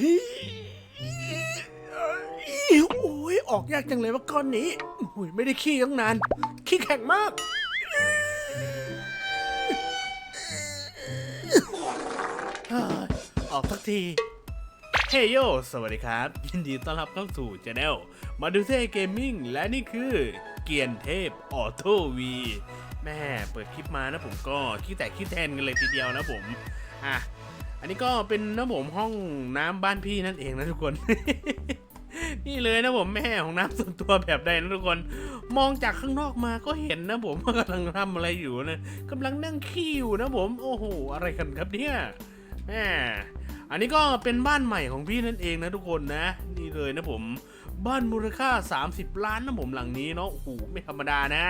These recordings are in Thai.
ฮีโอ้ยออกยากจังเลยว่าก้อนนี้โอ้ยไม่ได้ขี้ตั้งนาน ขี้แข็งมากออกสักที เฮ้ยโย สวัสดีครับ ยินดีต้อนรับเข้าสู่ช anel มาดูเท่เกมมิ่งและนี่คือเกียนเทพออโต้วีแม่เปิดคลิปมานะผมก็ขี้แตกขี้แทนกันเลยทีเดียวนะผม อะ อันนี้ก็เป็นนะผมห้องน้ำบ้านพี่นั่นเองนะทุกคน นี่เลยนะผมแม่ของน้ำส่วนตัวแบบใดนะทุกคน มองจากข้างนอกมาก็เห็นนะผมว่ากำลังทำอะไรอยู่นะกำลังนั่งขี้อยู่นะผม โอ้โห อะไรกันครับเนี่ยแม่อันนี้ก็เป็นบ้านใหม่ของพี่นั่นเองนะทุกคนนะ นี่เลยนะผม บ้านมูลค่า 30 ล้านนะผมหลังนี้เนาะโอ้โหไม่ธรรมดานะ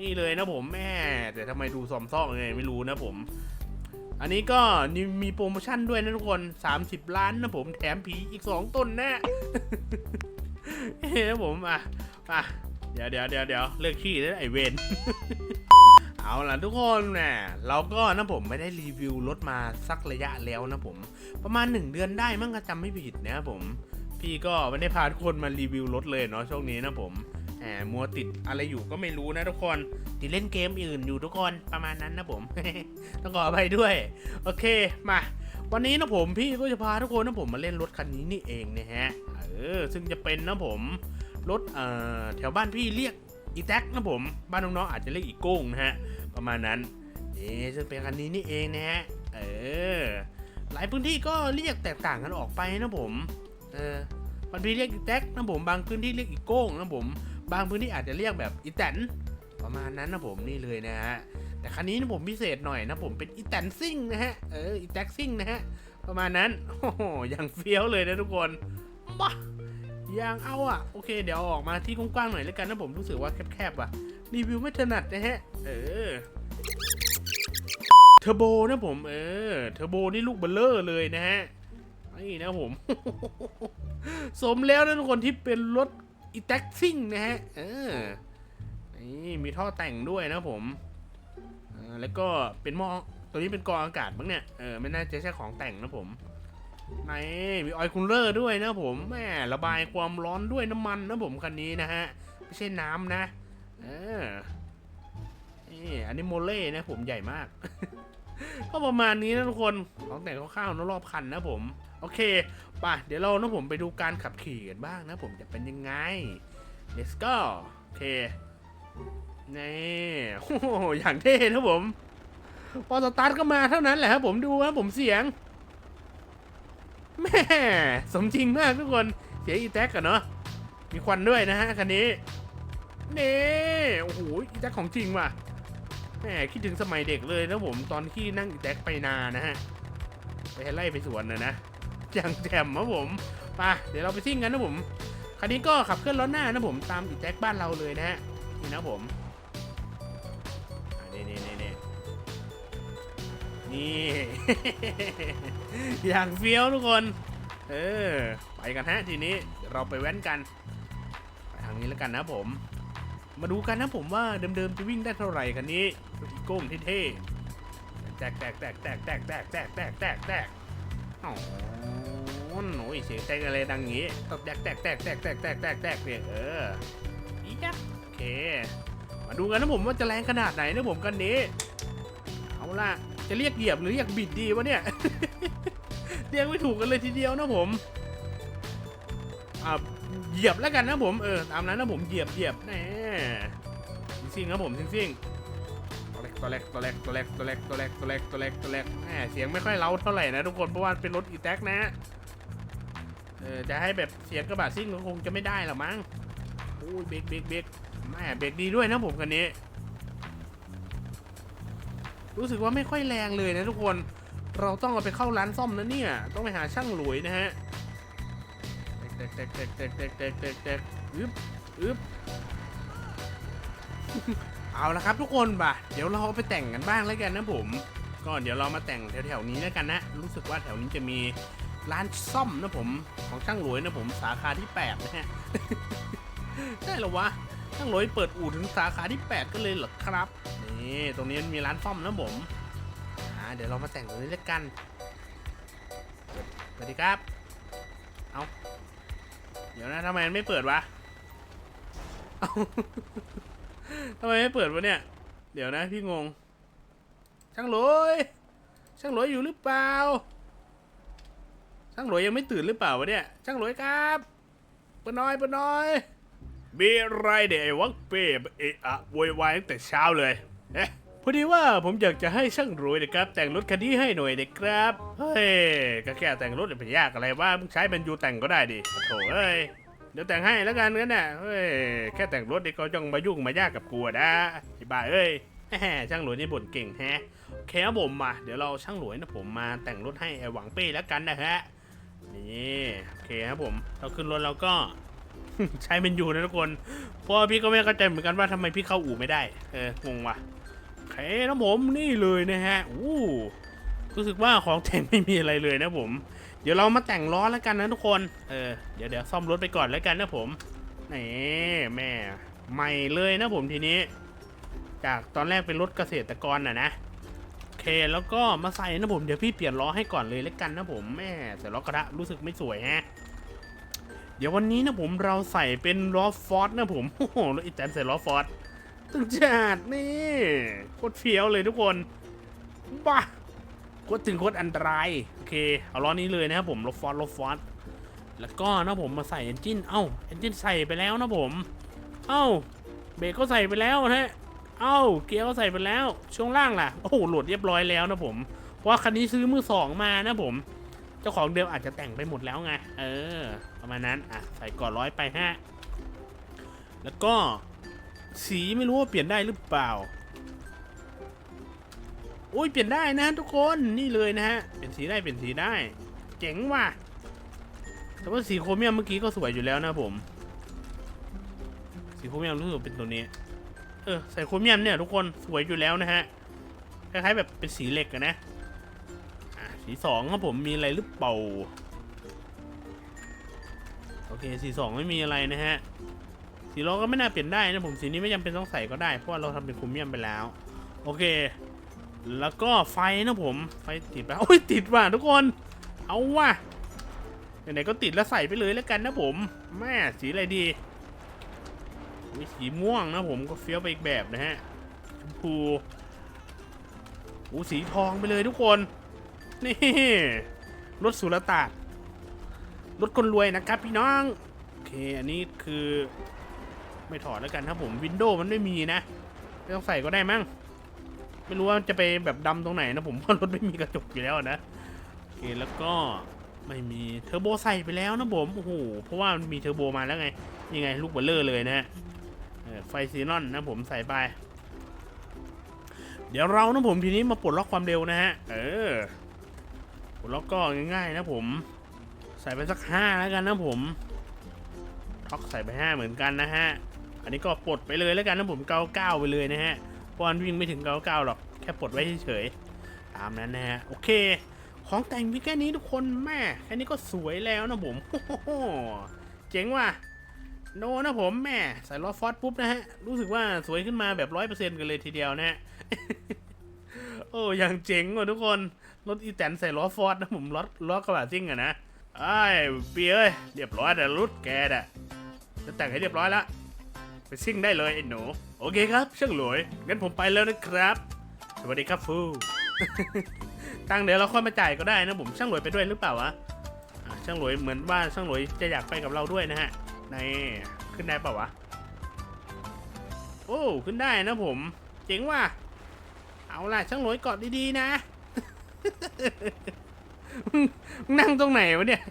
นี่เลยนะผมแม่แต่ทำไมดูซอมซ่องไงไม่รู้นะผม อันนี้ก็มีโปรโมชั่นด้วยนะทุกคน 30 ล้านนะผมแถมผีอีก 2 ต้นแน่เฮ้ยนะผมอะอะเดี๋ยวเดี๋ยวเดี๋ยวเดี๋ยวเลิกขี้แล้วไอเวนเอาล่ะทุกคนนะเราก็นะผมไม่ได้รีวิวรถมาสักระยะแล้วนะผม ประมาณ 1 เดือนได้มั้งจำไม่ผิดนะผม พี่ก็ไม่ได้พาทุกคนมารีวิวรถเลยเนาะช่วงนี้นะผม แหมมัวติดอะไรอยู่ก็ไม่รู้นะทุกคนติดเล่นเกมอื่นอยู่ทุกคนประมาณนั้นนะผม ต้องขออภัยด้วย โอเคมา วันนี้นะผมพี่ก็จะพาทุกคนนะผมมาเล่นรถคันนี้นี่เองนะฮะเออซึ่งจะเป็นนะผมรถเอ่อแถวบ้านพี่เรียกอีแท็กนะผม บ้านน้องๆอาจจะเรียกอีโก้งนะฮะประมาณนั้นนี่ซึ่งเป็นคันนี้นี่เองนะฮะเออหลายพื้นที่ก็เรียกแตกต่างกันออกไปนะผมเออบางพื้นที่เรียกอีแท็กนะผมบางพื้นที่เรียกอีโก้งนะผม บางพื้นที่อาจจะเรียกแบบอีแตนประมาณนั้นนะผมนี่เลยนะฮะแต่คันนี้นะผมพิเศษหน่อยนะผมเป็นอีแตนซิ่งนะฮะเอออีแท็กซิ่งนะฮะประมาณนั้นโอ้โหอย่างเฟี้ยวเลยนะทุกคนบ้าอย่างเอาอะโอเคเดี๋ยวอออกมาที่กว้างๆหน่อยแล้วกันนะผมรู้สึกว่าแคบๆว่ะรีวิวไม่ถนัดนะฮะเออเทอร์โบนะผมเออเทอร์โบนี่ลูกเบลเลอร์เลยนะฮะนี่นะผม สมแล้วนะทุกคนที่เป็นรถ อีแท็กซิ่งนะฮะ เออ นี่มีท่อแต่งด้วยนะผมแล้วก็เป็นหม้อตัวนี้เป็นกรองอากาศบ้างเนี่ย เออไม่น่าจะใช่ของแต่งนะผมนี่มีออยล์คูลเลอร์ด้วยนะผมแม่ระบายความร้อนด้วยน้ำมันนะผมคันนี้นะฮะ ไม่ใช่น้ำนะ เออนี่อันนี้โมเล่นะผมใหญ่มาก ก็ประมาณนี้นะทุกคน ของแต่งคร่าวๆนะรอบคันนะผม โอเคไป่ะเดี๋ยวเรานะผมไปดูการขับขี่กันบ้างนะผมจะเป็นยังไง let's go โอเคนี่โอ้โหอย่างเท่นะผม พอสตาร์ทก็มาเท่านั้นแหละครับผมดูครับผมเสียงแม่สมจริงมากทุกคนเสียงอีแท็กกันเนาะมีควันด้วยนะฮะคันนี้นี่โอ้โหอีแท็กของจริงว่ะแหมคิดถึงสมัยเด็กเลยนะผมตอนที่นั่งอีแท็กไปนานะฮะไปไล่ไปสวนนะนะ อย่างแจ่มนะผมไปเดี๋ยวเราไปซิ่งกันนะผมคันนี้ก็ขับเคลื่อนล้อหน้านะผมตามอีแท็กบ้านเราเลยนะฮะนี่นะผมนี่นี่นี่นี่นี่อย่างเฟี้ยวทุกคน เออไปกันฮะทีนี้เราไปแว้นกันไปทางนี้แล้วกันนะผม มาดูกันนะผมว่าเดิมๆจะวิ่งได้เท่าไหร่คันนี้รถอีโก้งเท่ๆแตกแตกแตกแตกแตกแตกแตกแตกแตกแตกอ๋ โอ้ยเสียงแตกอะไรดังงี้ตบแตกแตกแตกแตกแตกแตกแตกแตกเนี่ยเอออีจ้ะโอเค มาดูกันนะผมว่าจะแรงขนาดไหนนะผมกันนี้ เอาล่ะ จะเรียกเหยียบหรือเรียกบิดดีวะเนี่ย เรียกไม่ถูกกันเลยทีเดียวนะผมอ่าเหยียบแล้วกันนะผมเออตามนั้นนะผมเหยียบเหยียบแน่ซิ่งครับผมซิ่งๆตัวเล็กตัวเล็กตัวเล็กตัวเล็กตัวเล็กตัวเล็กตัวเล็กตัวเล็กตัวเล็กแหมเสียงไม่ค่อยเล้าเท่าไหร่นะทุกคนเพราะว่าเป็นรถอีแท็กนะ เออจะให้แบบเสียงกระบะซิ่งก็คงจะไม่ได้หรอกมั้งโอ้ยเบรกเบรกเบรกแม่เบรกดีด้วยนะผมคันนี้ รู้สึกว่าไม่ค่อยแรงเลยนะทุกคน เราต้องเอาไปเข้าร้านซ่อมนะเนี่ย ต้องไปหาช่างหลวยนะฮะแตกแตกแตกแตกแตกแตกแตกแตกอึ๊บอึ๊บเอาละครับทุกคนป่ะ เดี๋ยวเราเอาไปแต่งกันบ้างแล้วกันนะผม ก็เดี๋ยวเรามาแต่งแถวๆนี้แล้วกันนะ รู้สึกว่าแถวนี้จะมี ร้านซ่อมนะผมของช่างหลวยนะผมสาขาที่8นะฮะได้หรอวะช่างหลวยเปิดอู่ถึงสาขาที่ 8 ก็เลยเหรอครับนี่ตรงนี้มีร้านซ่อมนะผมอ่าเดี๋ยวเรามาแต่งตรงนี้แล้วกันสวัสดีครับเอาเดี๋ยวนะทำไมมันไม่เปิดวะเอาทำไมไม่เปิดวะเนี่ย เดี๋ยวนะพี่งง ช่างหลวยช่างหลวยอยู่หรือเปล่า ช่างหลวยยังไม่ตื่นหรือเปล่าวะเนี่ย ช่างหลวยครับเปิดหน้อยเปิดหน้อย มีอะไรเดี๋ยวไอ้วักเป้เอะอะโวยวายตั้งแต่เช้าเลยเอ๊ะพอดีว่าผมอยากจะให้ช่างรวยนะครับ แต่งรถคันนี้ให้หน่อยนะครับ เฮ้ยก็แค่แต่งรถเป็นยากอะไรว่ามึงใช้เป็นยูแต่งก็ได้ดิโถเอ้ยเดี๋ยวแต่งให้แล้วกันกันน่ะเฮ้ยแค่แต่งรถเด็กก็ต้องมายุ่งมายากกับกูอะนะไอ้บ้าเอ้ยแหมช่างหลวยนี่บ่นเก่งแฮะโอเคครับผมมาเดี๋ยวเราช่างหลวยนะผมมาแต่งรถให้ไอ้หวังเป้แล้วกันนะฮะ นี่โอเคครับผม เราขึ้นรถเราก็ ใช้เมนยูนะทุกคน เพราะว่าพี่ก็ไม่เข้าใจเหมือนกันว่าทำไมพี่เข้าอู่ไม่ได้ เอองงว่ะโอเคนะผมนี่เลยนะฮะอู้รู้สึกว่าของแต่งไม่มีอะไรเลยนะผม เดี๋ยวเรามาแต่งล้อแล้วกันนะทุกคน เออ เดี๋ยวเดี๋ยวซ่อมรถไปก่อนแล้วกันนะผมนี่แม่ใหม่เลยนะผมทีนี้ จากตอนแรกเป็นรถเกษตรกรน่ะนะ เค แล้วก็มาใส่นะผม เดี๋ยวพี่เปลี่ยนล้อให้ก่อนเลยแล้วกันนะผมแม่ใส่ล้อกระทะรู้สึกไม่สวยแฮะ เดี๋ยววันนี้นะผมเราใส่เป็นล้อฟอร์ดนะผม โอ้โหแล้วอีแตนใส่ล้อฟอร์ดตึงจัดนี่โคตรเฟี้ยวเลยทุกคน บ้าโคตรถึงโคตรอันตราย โอเค เอาล้อนี้เลยนะครับผมล้อฟอร์ดล้อฟอร์ดแล้วก็นะผมมาใส่เอนจินเอ้าเอนจินใส่ไปแล้วนะผม เอ้าเบรกก็ใส่ไปแล้วนะฮะ เอ้าเกียร์ก็ใส่ไปแล้ว ช่วงล่างล่ะ โอ้โห โหลดเรียบร้อยแล้วนะผม เพราะว่าคันนี้ซื้อมือสองมานะผม เจ้าของเดิมอาจจะแต่งไปหมดแล้วไง เออ ประมาณนั้น อะ ใส่ก่อนร้อยไปฮะ แล้วก็สีไม่รู้ว่าเปลี่ยนได้หรือเปล่าโอ้ยเปลี่ยนได้นะทุกคนนี่เลยนะฮะเปลี่ยนสีได้เปลี่ยนสีได้ เจ๋งว่ะแต่ว่าสีโครเมียมเมื่อกี้ก็สวยอยู่แล้วนะผม สีโครเมียมรู้สึกเป็นตัวนี้ เออใส่โครเมียมเนี่ยทุกคนสวยอยู่แล้วนะฮะคล้ายๆแบบเป็นสีเหล็กอะนะสีสองครับผมมีอะไรหรือเปล่า โอเคสีสองไม่มีอะไรนะฮะสีล้อก็ไม่น่าเปลี่ยนได้นะผมสีนี้ไม่จำเป็นต้องใส่ก็ได้ เพราะว่าเราทำเป็นโครเมียมไปแล้ว โอเค แล้วก็ไฟนะผมไฟติดไปโอ้ยติดว่ะทุกคน เอาว่ะไหนๆก็ติดแล้วใส่ไปเลยแล้วกันนะผมแม่สีอะไรดี อุ๊ยสีม่วงนะผมก็เฟี้ยวไปอีกแบบนะฮะชมพูโอ้สีทองไปเลยทุกคน นี่รถสุรตาดรถคนรวยนะครับพี่น้องโอเคอันนี้คือไม่ถอดแล้วกันครับผมวินโดว์มันไม่มีนะไม่ต้องใส่ก็ได้มั้งไม่รู้ว่าจะไปแบบดำตรงไหนนะผมเพราะรถไม่มีกระจกอยู่แล้วนะโอเคแล้วก็ไม่มีเทอร์โบใส่ไปแล้วนะผมโอ้โหเพราะว่ามันมีเทอร์โบมาแล้วไงยังไงลูกเบลเลอร์เลยนะฮะ ไฟซีนอนนะผมใส่ไป เดี๋ยวเรานะผมทีนี้มาปลดล็อกความเร็วนะฮะ เออ ปลดล็อกก็ง่ายๆนะผม ใส่ไปสักห้าแล้วกันนะผม ท็อกใส่ไปห้าเหมือนกันนะฮะ อันนี้ก็ปลดไปเลยแล้วกันนะผมเก้าเก้าไปเลยนะฮะ เพราะมันวิ่งไม่ถึงเก้าเก้าหรอก แค่ปลดไว้เฉยๆ ตามนั้นนะฮะ โอเค ของแต่งมีแค่นี้ทุกคนแม่ แค่นี้ก็สวยแล้วนะผมโอ้โหเจ๋งว่ะ โนนะผมแม่ใส่ล้อฟอสปุ๊บนะฮะ รู้สึกว่าสวยขึ้นมาแบบร้อยเปอร์เซ็นต์กันเลยทีเดียวนะฮะ โอ้ยังเจ๋งว่ะทุกคน รถอีแตนใส่ล้อฟอร์ดนะผมล้อล้อกระบะซิ่งอะนะไอ้เปียเอ้ยเรียบร้อยแต่รถแกน่ะจะแต่งให้เรียบร้อยล้วไปซิ่งได้เลยไอ้หนู โอเคครับช่างหลวยงั้นผมไปแล้วนะครับ สวัสดีครับฟูตังเดี๋ยวเราค่อยมาจ่ายก็ได้นะผมช่างหลวยไปด้วยหรือเปล่าวะอะช่างหลวยเหมือนว่าช่างหลวยจะอยากไปกับเราด้วยนะฮะ ในขึ้นได้เปล่าวะ โอ้ ขึ้นได้นะผม เจ๋งว่ะ เอาล่ะช่างหลวยกอดดีๆนะนั่งตรงไหนวะเนี่ย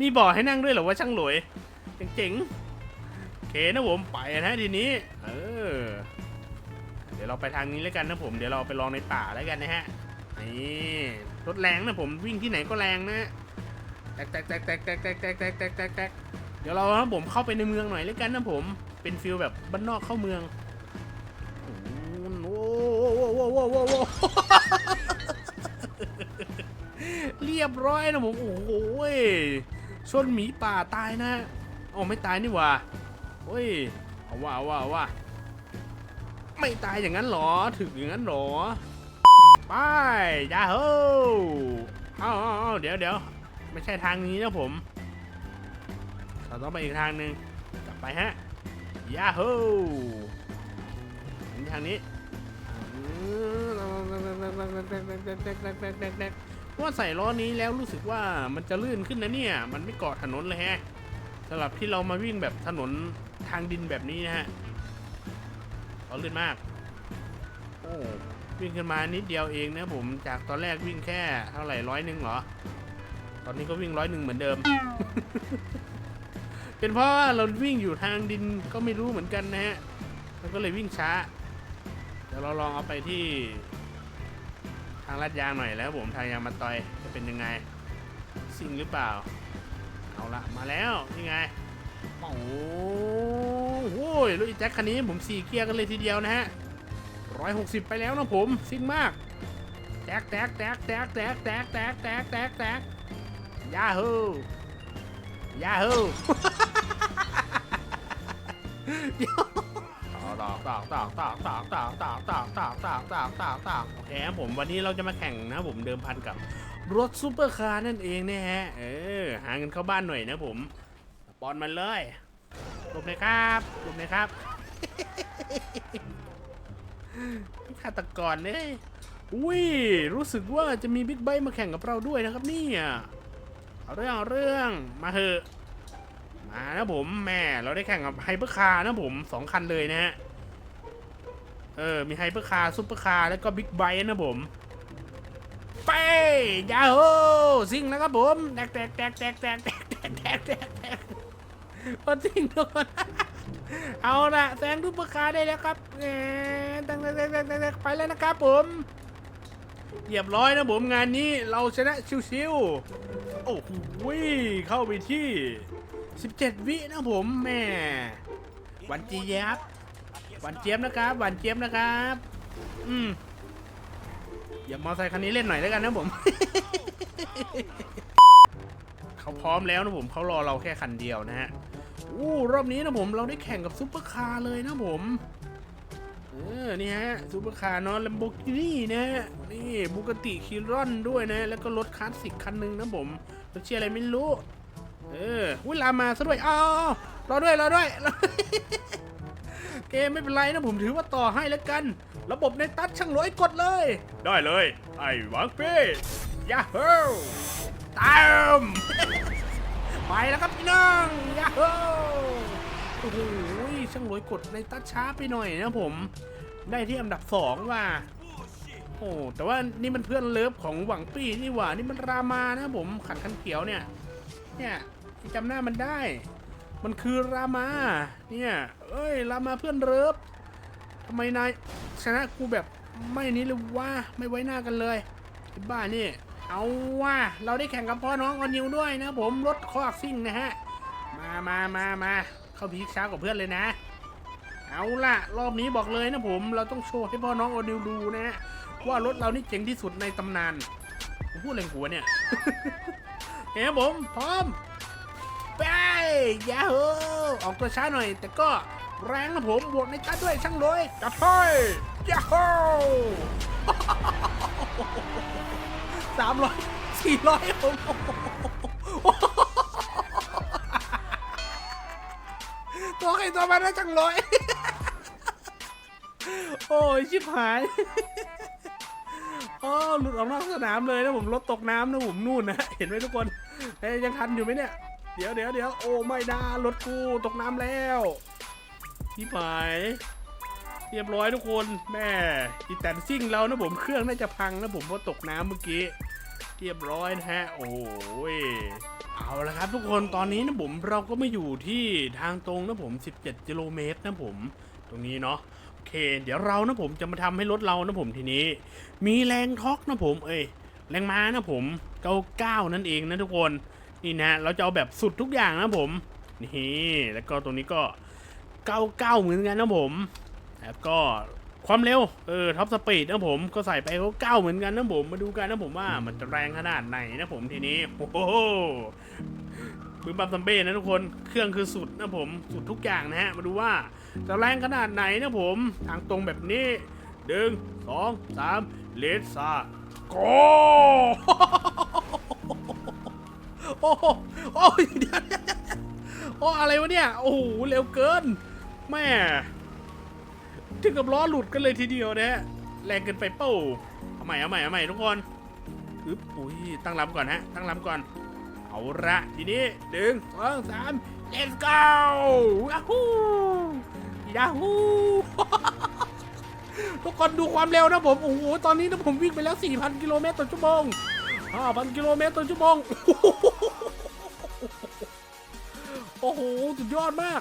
มีบ่อให้นั่งด้วยเหรอว่าช่างหลวยเจ๋งๆโอเคนะผมไปนะทีนี้ เออ เดี๋ยวเราไปทางนี้แล้วกันนะผม เดี๋ยวเราไปลองในป่าแล้วกันนะฮะ นี่รถแรงนะผมวิ่งที่ไหนก็แรงนะแตกแตกแตกแตกแตกแตกแตกแตกแตก ดี๋ยวเราครับผมเข้าไปในเมืองหน่อยแล้วกันนะผม เป็นฟิลแบบบ้านนอกเข้าเมือง โอ้โหโว้โว้โว้โว้โว้เรียบร้อยนะผม โอ้โหชนหมีป่าตายนะโอ๋อไม่ตายนี่ว่าเฮ้ยเอาว่าเอาว่าเอาว่าไม่ตายอย่างนั้นหรอ ถึงอย่างนั้นหรอ ไปยาโฮเอาเอาเอาเดี๋ยวเดี๋ยวไม่ใช่ทางนี้นะผม เราต้องไปอีกทางหนึ่งกลับไปฮะยาฮูทางนี้เพราะว่าใส่ล้อนี้แล้วรู้สึกว่ามันจะลื่นขึ้นนะเนี่ย มันไม่เกาะถนนเลยฮะสำหรับที่เรามาวิ่งแบบถนนทางดินแบบนี้นะฮะล้อลื่นมาก โอ้วิ่งขึ้นมานิดเดียวเองนะผมจากตอนแรกวิ่งแค่เท่าไหร่ร้อยหนึ่งเหรอ ตอนนี้ก็วิ่งร้อยหนึ่งเหมือนเดิม เป็นเพราะว่าเราวิ่งอยู่ทางดินก็ไม่รู้เหมือนกันนะฮะมันก็เลยวิ่งช้า เดี๋ยวเราลองเอาไปที่ ทางลาดยางหน่อยแล้วผมทางยางมาตอยจะเป็นยังไงสิ่งหรือเปล่า เอาละมาแล้วนี่ไงโอ้โหรถอีแจ็คคันนี้ผมสี่เกียร์กันเลยทีเดียวนะฮะร้อยหกสิบไปแล้วนะผมซิ่งมากแตกแตกแตกแตกแตกแตกแตกแตกแตกแตกยาฮู ยาฮูตอกตอกตอกตอกตอกตอกตอกตอกตอกตอกตอกตอกตอกโอเคครับผมวันนี้เราจะมาแข่งนะผมเดิมพันกับรถซูเปอร์คาร์นั่นเองนะฮะ เออ หาเงินเข้าบ้านหน่อยนะผมปอนมันเลยหลบเลยครับหลบเลยครับฆาตกรเนี่ยอุ้ย รู้สึกว่าจะมีบิ๊กไบค์มาแข่งกับเราด้วยนะครับเนี่ย เอาเรื่องเอาเรื่องมาเถอะมานะผมแม่เราได้แข่งกับไฮเปอร์คาร์นะผมสองคันเลยนะฮะเออมีไฮเปอร์คาร์ซุปเปอร์คาร์แล้วก็บิ๊กไบค์นะผมไปยาโฮซิ่งนะครับผมแตกแตกแตกแตกแตกแตกแตกแตกแตกแตกพอซิงโดนเอาละแซงทุปเปอร์คาร์ได้แล้วครับแหมแตงแตงแตงแตงแตงแตงไปแล้วนะครับผม เรียบร้อยนะผมงานนี้เราชนะชิวๆโอ้โหเข้าไปที่ 17 วินะผมแม่หวันเจี๊ยบหวันเจี๊ยบนะครับหวันเจี๊ยบนะครับ อืมอย่ามอไซค์คันนี้เล่นหน่อยแล้วกันนะผม เขาพร้อมแล้วนะผมเขารอเราแค่คันเดียวนะฮะอู้รอบนี้นะผมเราได้แข่งกับซุปเปอร์คาร์เลยนะผม เออ นี่ฮะซุปเปอร์คาร์เนาะลัมโบกินี่นะฮะนี่บุกติคิรอนด้วยนะ แล้วก็รถคลาสสิกคันหนึ่งนะผมรถเชียร์อะไรไม่รู้ เอออุ้ยลามมาซะด้วยอ้าวรอด้วยรอด้วย รอด้วยเกมไม่เป็นไรนะผมถือว่าต่อให้แล้วกัน ระบบในตัดช่างร้อยกดเลย ได้เลย ไอ้หวังเป้ยาฮูตามไปแล้วครับพี่น้องยาฮูโอ้โห ช่างรวยกดในตัดช้าไปหน่อยนะผม ได้ที่อันดับสองว่ะโอ้แต่ว่านี่มันเพื่อนเลิฟของหวังปี้นี่หว่า นี่มันรามานะผมขันคันเขียวเนี่ย เนี่ยจำหน้ามันได้ มันคือรามา เนี่ย เอ้ยรามาเพื่อนเลิฟทำไมนายชนะกูแบบไม่นี้เลยวะไม่ไว้หน้ากันเลยไอ้บ้านี่เอาว่ะเราได้แข่งกับพ่อน้องออนนิวด้วยนะผมรถคอกซิ่งนะฮะ มามามามา เข้าพีคช้ากว่าเพื่อนเลยนะ เอาล่ะ รอบนี้บอกเลยนะผม เราต้องโชว์ให้พ่อน้องออนนิวดูนะฮะว่ารถเรานี่เจ๋งที่สุดในตำนาน ผมพูดอะไรงกูวเนี่ยเฮ้ผม พร้อม ไปยาฮูออกตัวช้าหน่อย แต่ก็แรงนะผมบวกในตัดด้วยช่างเลยจัดไปยาฮูสามร้อยสี่ร้อยผม ตัวใครตัวมันนะจังเลยโอ้ยชิบหายอ๋อหลุดออกนอกสนามเลยนะผมรถตกน้ำนะผมนู่นนะเห็นไหมทุกคนเอ้ยยังทันอยู่ไหมเนี่ยเดี๋ยวเดี๋ยวเดี๋ยวโอ้ไม่ได้รถกูตกน้ำแล้วชิบหายเรียบร้อยทุกคนแม่อีแตนซิ่งเรานะผมเครื่องน่าจะพังนะผมเพราะตกน้ำเมื่อกี้เรียบร้อยนะฮะโอ้ย เอาละครับทุกคนตอนนี้นะผมเราก็มาอยู่ที่ทางตรงนะผม 17กิโลเมตรนะผม ตรงนี้เนาะโอเค เดี๋ยวเรานะผมจะมาทำให้รถเรานะผมทีนี้ มีแรงท็อกนะผม เอ้ยแรงม้านะผม99นั่นเองนะทุกคนนี่นะเราจะเอาแบบสุดทุกอย่างนะผมนี่แล้วก็ตรงนี้ก็99เหมือนกันนะผมแล้วก็ ความเร็ว เออท็อปสปีดนะผมก็ใส่ไปเขาเก้าเหมือนกันนะผมมาดูกันนะผมว่ามันจะแรงขนาดไหนนะผมทีนี้โอ้โหบึ้มบัมซัมเบ้นะทุกคนเครื่องคือสุดนะผมสุดทุกอย่างนะฮะมาดูว่าจะแรงขนาดไหนนะผมทางตรงแบบนี้หนึ่งสองสามเลสซาโกโอ้โหโอ้ยเดี๋ยวโอ้อะไรวะเนี่ยโอ้โหเร็วเกินแม่ ถึงกับล้อหลุดกันเลยทีเดียวนะฮะแรงเกินไปเป้าเอาใหม่เอาใหม่เอาใหม่ทุกคนอึ๊บอุ้ยตั้งลำก่อนฮะตั้งลำก่อน เอาละทีนี้หนึ่งสองสาม let's go ยาฮูยาฮูทุกคนดูความเร็วนะผมโอ้โหตอนนี้นะผมวิ่งไปแล้ว 4,000 กิโลเมตรต่อชั่วโมง 5,000 กิโลเมตรต่อชั่วโมงโอ้โหสุดยอดมาก